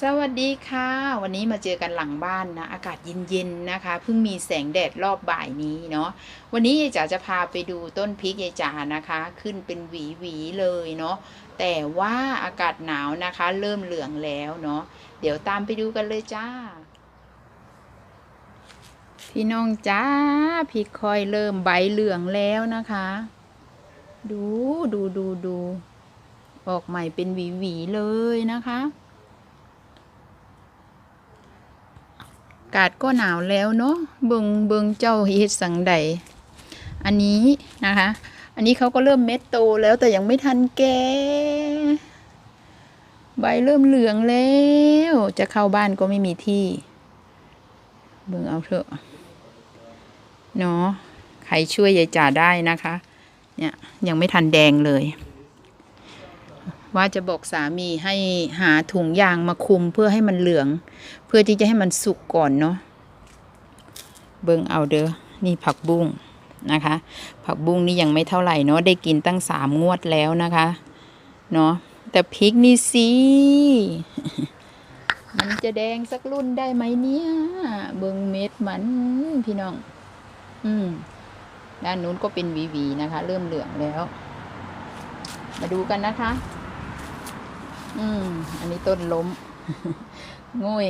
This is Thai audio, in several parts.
สวัสดีค่ะ วันนี้มาเจอกันหลังบ้านนะ อากาศเย็นๆนะคะ เพิ่งมีแสงแดดรอบบ่ายนี้เนาะวันนี้ยายจ๋าจะพาไปดูต้นพริกยายจ๋านะคะ ขึ้นเป็นหวีๆเลยเนาะแต่ว่าอากาศหนาวนะคะ เริ่มเหลืองแล้วเนาะเดี๋ยวตามไปดูกันเลยจ้า พี่น้องจ้าพริกคอยเริ่มใบเหลืองแล้วนะคะ ดูดูดูดูออกใหม่เป็นหวีๆเลยนะคะากาศก็หนาวแล้วเนาะเบิงเบิงเจ้าเฮ็ดสังใด อันนี้นะคะ อันนี้เขาก็เริ่มเม็ดโตแล้วแต่ยังไม่ทันแก่ใบเริ่มเหลืองแล้ว จะเข้าบ้านก็ไม่มีที่ เบิงเอาเถอะเนาะใครช่วยยายจ่าได้นะคะ เนี่ยยังไม่ทันแดงเลย ว่าจะบอกสามีให้หาถุงยางมาคุมเพื่อให้มันเหลือง เพื่อที่จะให้มันสุกก่อนเนาะเบิ่งเอาเด้อนี่ผักบุ้งนะคะ ผักบุ้งนี่ยังไม่เท่าไหร่เนาะได้กินตั้งสามงวดแล้วนะคะเนาะแต่พริกนี่สิมันจะแดงสักรุ่นได้ไหมเนี่ย เบิ่งเม็ดมันพี่น้อง อืมด้านนู้นก็เป็นหวีนะคะ เริ่มเหลืองแล้ว มาดูกันนะคะ อืม อันนี้ต้นล้มง่ย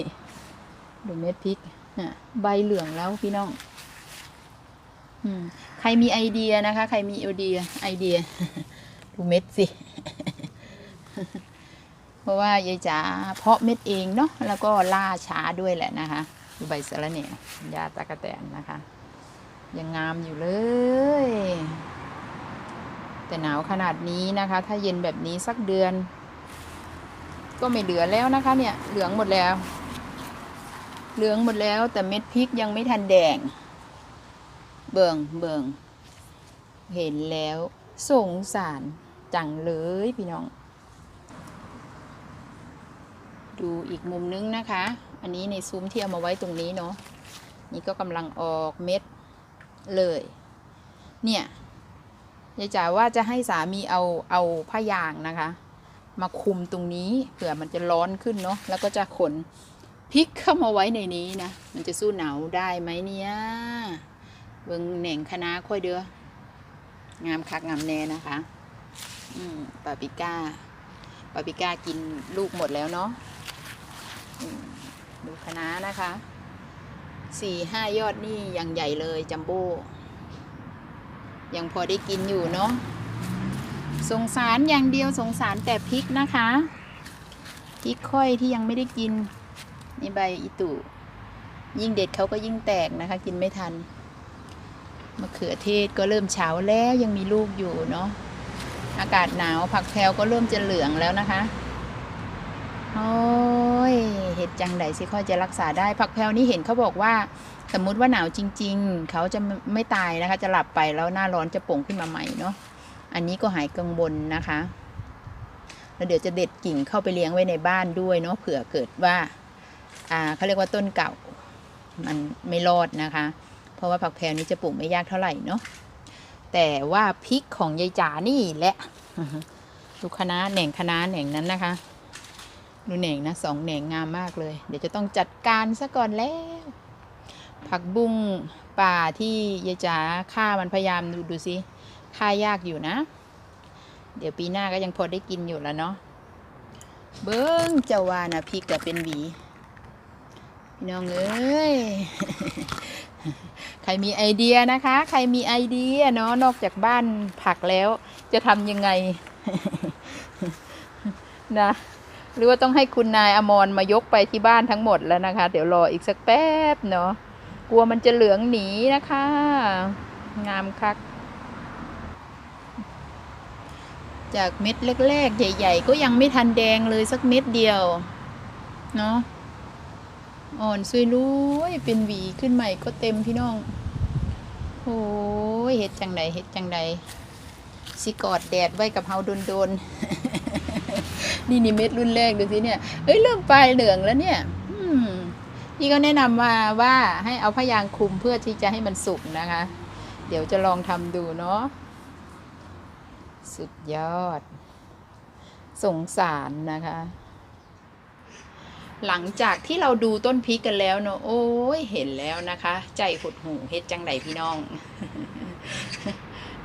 ดูเม็ดพริกนะใบเหลืองแล้วพี่น้อง อืม ใครมีไอเดียนะคะ ใครมีไอเดีย ไอเดีย ดูเม็ดสิ เพราะว่ายายจ๋าเพาะเม็ดเองเนาะ แล้วก็ล่าช้าด้วยแหละนะคะดูใบสะระเนี่ยยาตะกะแตนนะคะ ยังงามอยู่เลย แต่หนาวขนาดนี้นะคะ ถ้าเย็นแบบนี้สักเดือน ก็ไม่เหลือแล้วนะคะเนี่ยเหลืองหมดแล้ว เหลืองหมดแล้วแต่เม็ดพริกยังไม่ทันแดง เบิงเบิงเห็นแล้วสงสารจังเลยพี่น้อง ดูอีกมุมนึงนะคะ อันนี้ในซุ้มที่เอามาไว้ตรงนี้เนาะนี่ก็กำลังออกเม็ดเลย เนี่ยยายจ๋าว่าจะให้สามีเอาเอาผ้ายางนะคะ มาคุมตรงนี้เผื่อมันจะร้อนขึ้นเนาะแล้วก็จะขนพริกเข้ามาไว้ในนี้นะมันจะสู้หนาวได้ไหมเนี่ยเบิงแหน่งคณะค่อยเด้องามคักงามแน่นะคะอืมปาปิก้าปาปิก้ากินลูกหมดแล้วเนาะดูคะน้านะคะสี่ห้ายอดนี่ยังใหญ่เลยจัมโบ้ยังพอได้กินอยู่เนาะ สงสารอย่างเดียวสงสารแต่พริกนะคะพริกค่อยที่ยังไม่ได้กินนี่ใบอีตุยิ่งเด็ดเขาก็ยิ่งแตกนะคะ กินไม่ทันมะเขือเทศก็เริ่มเฉาแล้วยังมีลูกอยู่เนาะอากาศหนาวผักแพรวก็เริ่มจะเหลืองแล้วนะคะโอ้ยเห็ดจังไดสิค่อยจะรักษาได้ผักแพรวนี่เห็นเขาบอกว่า สมมุติว่าหนาวจริง ๆ เขาจะไม่ตายนะคะ จะหลับไปแล้วหน้าร้อนจะโป่งขึ้นมาใหม่เนาะ อันนี้ก็หายกังวลนะคะ แล้วเดี๋ยวจะเด็ดกิ่งเข้าไปเลี้ยงไว้ในบ้านด้วยเนาะเผื่อเกิดว่า อ่าเขาเรียกว่าต้นเก่า มันไม่รอดนะคะ เพราะว่าผักแพรวนี้จะปลูกไม่ยากเท่าไหร่เนาะแต่ว่าพริกของยายจ๋านี่แหละดูคณะแหน่งคณะแหน่งนั้นนะคะ ดูแหน่งนะสองแหน่งงามมากเลย เดี๋ยวจะต้องจัดการซะก่อนแล้ว ผักบุ้งป่าที่ยายจ๋าฆ่ามันพยายามดูดูสิ ค่ายากอยู่นะ เดี๋ยวปีหน้าก็ยังพอได้กินอยู่แล้วเนาะเบิ้งเจ้าว่านะพริกกับเป็นหวีพี่น้องเอ้ยใครมีไอเดียนะคะ ใครมีไอเดียเนาะนอกจากบ้านผักแล้ว จะทำยังไงนะหรือว่าต้องให้คุณนายอมรมายกไปที่บ้านทั้งหมดแล้วนะคะ เดี๋ยวรออีกสักแป๊บเนาะกลัวมันจะเหลืองหนีนะคะ งามคัก จากเม็ดแรกๆ ใหญ่ ๆ ก็ยังไม่ทันแดงเลยสักเม็ดเดียว เนาะอ่อนสวยรุยเป็นหวีขึ้นใหม่ก็เต็มพี่น้อง โอ้ยเห็ดจังใดเห็ดจังใดสิกอดแดดไว้กับเฮาโดนๆ นี่นี่เม็ดรุ่นแรกดูสิเนี่ยเอ้ยเริ่มปลายเหลืองแล้วเนี่ยพี่ก็แนะนำมาว่าให้เอาพยางคลุมเพื่อที่จะให้มันสุกนะคะ เดี๋ยวจะลองทำดูเนาะ สุดยอด สงสารนะคะ หลังจากที่เราดูต้นพริกกันแล้วเนอะโอ้ยเห็นแล้วนะคะ ใจหดหูเฮ็ดจังไดพี่น้อง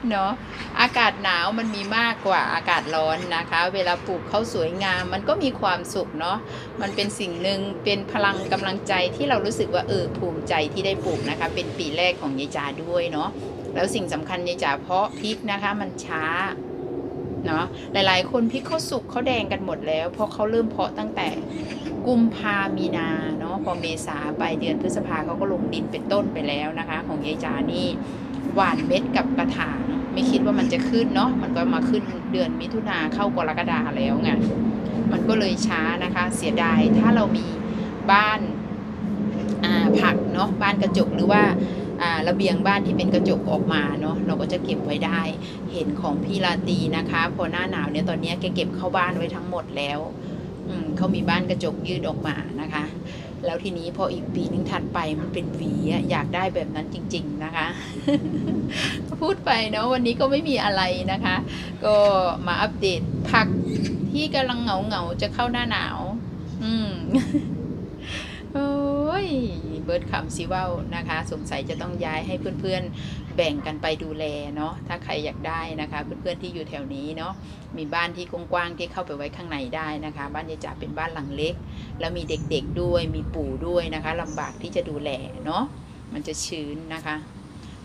เนาะอากาศหนาวมันมีมากกว่าอากาศร้อนนะคะ เวลาปลูกเขาสวยงาม มันก็มีความสุขเนาะมันเป็นสิ่งหนึ่งเป็นพลังกำลังใจที่เรารู้สึกว่าเออภูมิใจที่ได้ปลูกนะคะ เป็นปีแรกของยายจาด้วยเนาะแล้วสิ่งสำคัญยายจาเพาะพริกนะคะมันช้า เนาะหลายๆ คนพริกเขาสุกเขาแดงกันหมดแล้ว เพราะเขาเริ่มเพาะตั้งแต่กุมภามีนาเนาะพอเมษาไปเดือนพฤษภาเขาก็ลงดินเป็นต้นไปแล้วนะคะ ของยายจานี่หวานเม็ดกับกระถางไม่คิดว่ามันจะขึ้นเนาะมันก็มาขึ้นเดือนมิถุนาเข้ากรกฎาแล้วไงมันก็เลยช้านะคะเสียดายถ้าเรามีบ้านผักเนาะบ้านกระจกหรือว่า ระเบียงบ้านที่เป็นกระจกออกมาเนาะเราก็จะเก็บไว้ได้ เห็นของพี่ลาตีนะคะ พอหน้าหนาวเนี่ยตอนนี้แกเก็บเข้าบ้านไว้ทั้งหมดแล้วเขามีบ้านกระจกยืดออกมานะคะ แล้วทีนี้พออีกปีนึงถัดไปมันเป็นหวีอยากได้แบบนั้นจริง ๆนะคะ พูดไปเนาะวันนี้ก็ไม่มีอะไรนะคะ ก็มาอัปเดตผักที่กำลังเหงาๆจะเข้าหน้าหนาว อืมโอ้ย เบิร์ดคำซิเว่านะคะ สงสัยจะต้องย้ายให้เพื่อนๆแบ่งกันไปดูแลเนาะถ้าใครอยากได้นะคะ เพื่อนๆที่อยู่แถวนี้เนาะมีบ้านที่กว้างๆที่เข้าไปไว้ข้างในได้นะคะ บ้านยายจ๋าเป็นบ้านหลังเล็ก แล้วมีเด็กๆด้วยมีปู่ด้วยนะคะลำบากที่จะดูแลเนาะมันจะชื้นนะคะ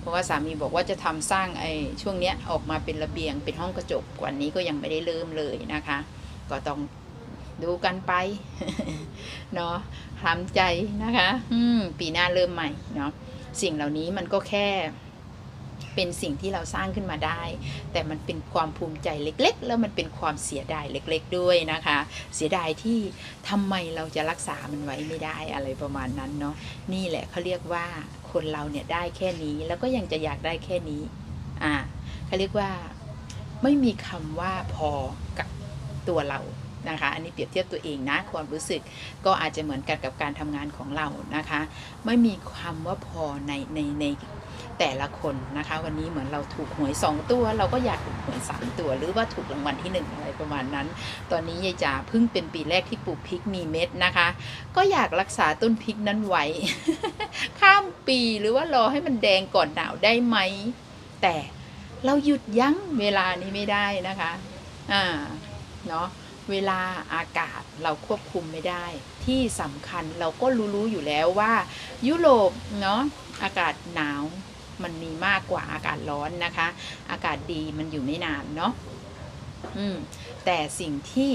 เพราะว่าสามีบอกว่าจะทำสร้างไอ้ช่วงเนี้ยออกมาเป็นระเบียงเป็นห้องกระจกกว่านี้ก็ยังไม่ได้เริ่มเลยนะคะ ก็ต้อง ดูกันไปเนาะทำใจนะคะ อืม ปีหน้าเริ่มใหม่เนาะสิ่งเหล่านี้มันก็แค่เป็นสิ่งที่เราสร้างขึ้นมาได้ แต่มันเป็นความภูมิใจเล็ก ๆ แล้วมันเป็นความเสียดายเล็ก ๆ ด้วยนะคะ เสียดายที่ทำไมเราจะรักษามันไว้ไม่ได้อะไรประมาณนั้นเนาะนี่แหละเขาเรียกว่าคนเราเนี่ยได้แค่นี้แล้วก็ยังจะอยากได้แค่นี้อ่าเขาเรียกว่าไม่มีคำว่าพอกับตัวเรา นะคะ อันนี้เปรียบเทียบตัวเองนะ ความรู้สึกก็อาจจะเหมือนกันกับการทำงานของเรานะคะ ไม่มีคำว่าพอในในในแต่ละคนนะคะ วันนี้เหมือนเราถูกหวยสองตัว เราก็อยากถูกหวยสามตัว หรือว่าถูกรางวัลที่หนึ่งอะไรประมาณนั้น ตอนนี้ยายจ๋าเพิ่งเป็นปีแรกที่ปลูกพริกมีเม็ดนะคะ ก็อยากรักษาต้นพริกนั้นไว้ ข้ามปีหรือว่ารอให้มันแดงก่อนหนาวได้ไหม แต่เราหยุดยั้งเวลานี้ไม่ได้นะคะ อ่า เนาะ เวลาอากาศเราควบคุมไม่ได้ ที่สำคัญเราก็รู้ๆอยู่แล้วว่า ยุโรปเนาะอากาศหนาวมันมีมากกว่าอากาศร้อนนะคะ อากาศดีมันอยู่ไม่นานเนาะอืมแต่สิ่งที่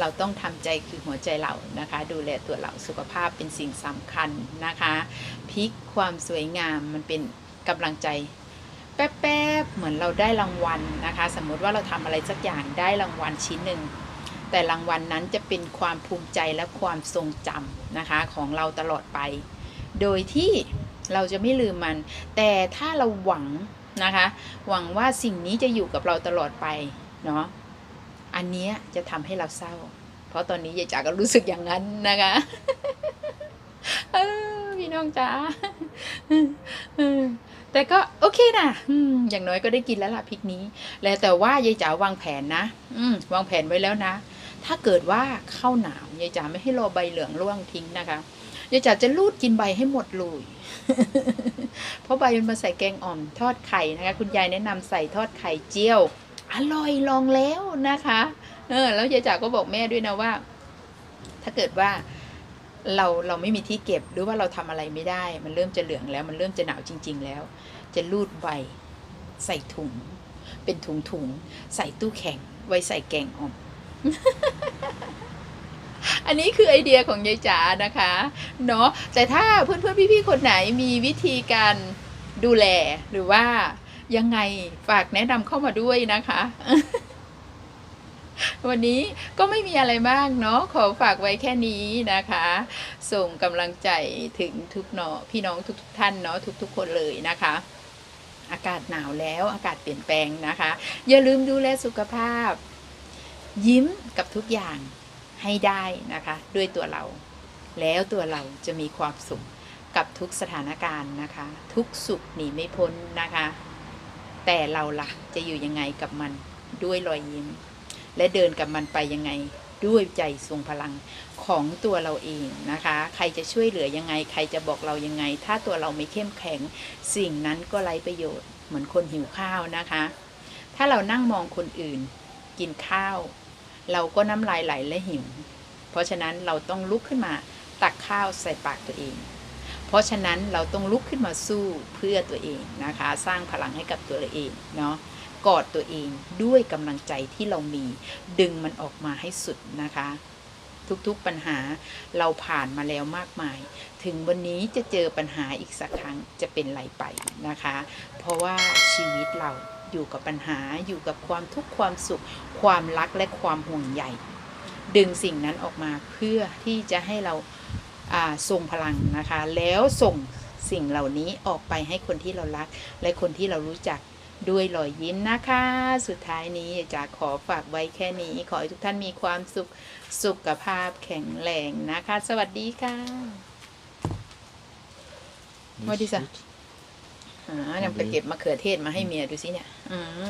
เราต้องทำใจคือหัวใจเรานะคะ ดูแลตัวเราสุขภาพเป็นสิ่งสำคัญนะคะพลิกความสวยงามมันเป็นกำลังใจแป๊บๆเหมือนเราได้รางวัลนะคะ สมมุติว่าเราทำอะไรสักอย่างได้รางวัลชิ้นหนึ่ง แต่รางวัลนั้นจะเป็นความภูมิใจและความทรงจำนะคะของเราตลอดไป โดยที่เราจะไม่ลืมมัน แต่ถ้าเราหวังนะคะ หวังว่าสิ่งนี้จะอยู่กับเราตลอดไปเนาะอันนี้จะทำให้เราเศร้า เพราะตอนนี้ยายจ๋าก็รู้สึกอย่างนั้นนะคะพี่น้องจ๋าแต่ก็โอเคนะอย่างน้อยก็ได้กินแล้วล่ะพริกนี้ แล้วแต่ว่ายายจ๋าวางแผนนะ อืวางแผนไว้แล้วนะ ถ้าเกิดว่าเข้าหนาวยายจ๋าไม่ให้รอใบเหลืองร่วงทิ้งนะคะยายจ๋าจะรูดกินใบให้หมดเลยเพราะใบมันมาใส่แกงอ่อมทอดไข่นะคะ คุณยายแนะนำใส่ทอดไข่เจียว อร่อยลองแล้วนะคะ เออ แล้วยายจ๋าก็บอกแม่ด้วยนะว่า ถ้าเกิดว่าเราเราไม่มีที่เก็บหรือว่าเราทำอะไรไม่ได้ มันเริ่มจะเหลืองแล้ว มันเริ่มจะหนาวจริง ๆ แล้ว จะรูดใบใส่ถุง เป็นถุงถุงๆใส่ตู้แข็งไว้ใส่แกงอ่อม อันนี้คือไอเดียของยายจ๋านะคะ เนาะแต่ถ้าเพื่อนๆพี่ๆคนไหนมีวิธีการดูแลหรือว่ายังไงฝากแนะนำเข้ามาด้วยนะคะ วันนี้ก็ไม่มีอะไรมากเนาะขอฝากไว้แค่นี้นะคะ ส่งกำลังใจถึงทุกเนาะพี่น้องทุกๆท่านเนาะทุก ๆ คนเลยนะคะอากาศหนาวแล้วอากาศเปลี่ยนแปลงนะคะ อย่าลืมดูแลสุขภาพ ยิ้มกับทุกอย่างให้ได้นะคะ ด้วยตัวเรา แล้วตัวเราจะมีความสุขกับทุกสถานการณ์นะคะ ทุกสุขหนีไม่พ้นนะคะ แต่เราล่ะจะอยู่ยังไงกับมันด้วยรอยยิ้ม และเดินกับมันไปยังไงด้วยใจทรงพลังของตัวเราเองนะคะ ใครจะช่วยเหลือยังไง ใครจะบอกเรายังไง ถ้าตัวเราไม่เข้มแข็ง สิ่งนั้นก็ไร้ประโยชน์เหมือนคนหิวข้าวนะคะ ถ้าเรานั่งมองคนอื่น กินข้าว เราก็น้ำลายไหลและหิว เพราะฉะนั้นเราต้องลุกขึ้นมาตักข้าวใส่ปากตัวเอง เพราะฉะนั้นเราต้องลุกขึ้นมาสู้เพื่อตัวเองนะคะ สร้างพลังให้กับตัวเเองเนาะกอดตัวเองด้วยกำลังใจที่เรามี ดึงมันออกมาให้สุดนะคะ ทุกๆปัญหาเราผ่านมาแล้วมากมาย ถึงวันนี้จะเจอปัญหาอีกสักครั้งจะเป็นไรไปนะคะ เพราะว่าชีวิตเรา อยู่กับปัญหาอยู่กับความทุกข์ความสุข ความรักและความห่วงใยดึงสิ่งนั้นออกมาเพื่อที่จะให้เราอ่าทรงพลังนะคะ แล้วส่งสิ่งเหล่านี้ออกไปให้คนที่เรารัก และคนที่เรารู้จักด้วยรอยยิ้มนะคะ สุดท้ายนี้จะขอฝากไว้แค่นี้ ขอให้ทุกท่านมีความสุขสุขภาพแข็งแรงนะคะ สวัสดีค่ะ What is that? อ่าเนี่ยไปเก็บมะเขือเทศมาให้เมียดูสิเนี่ย อืม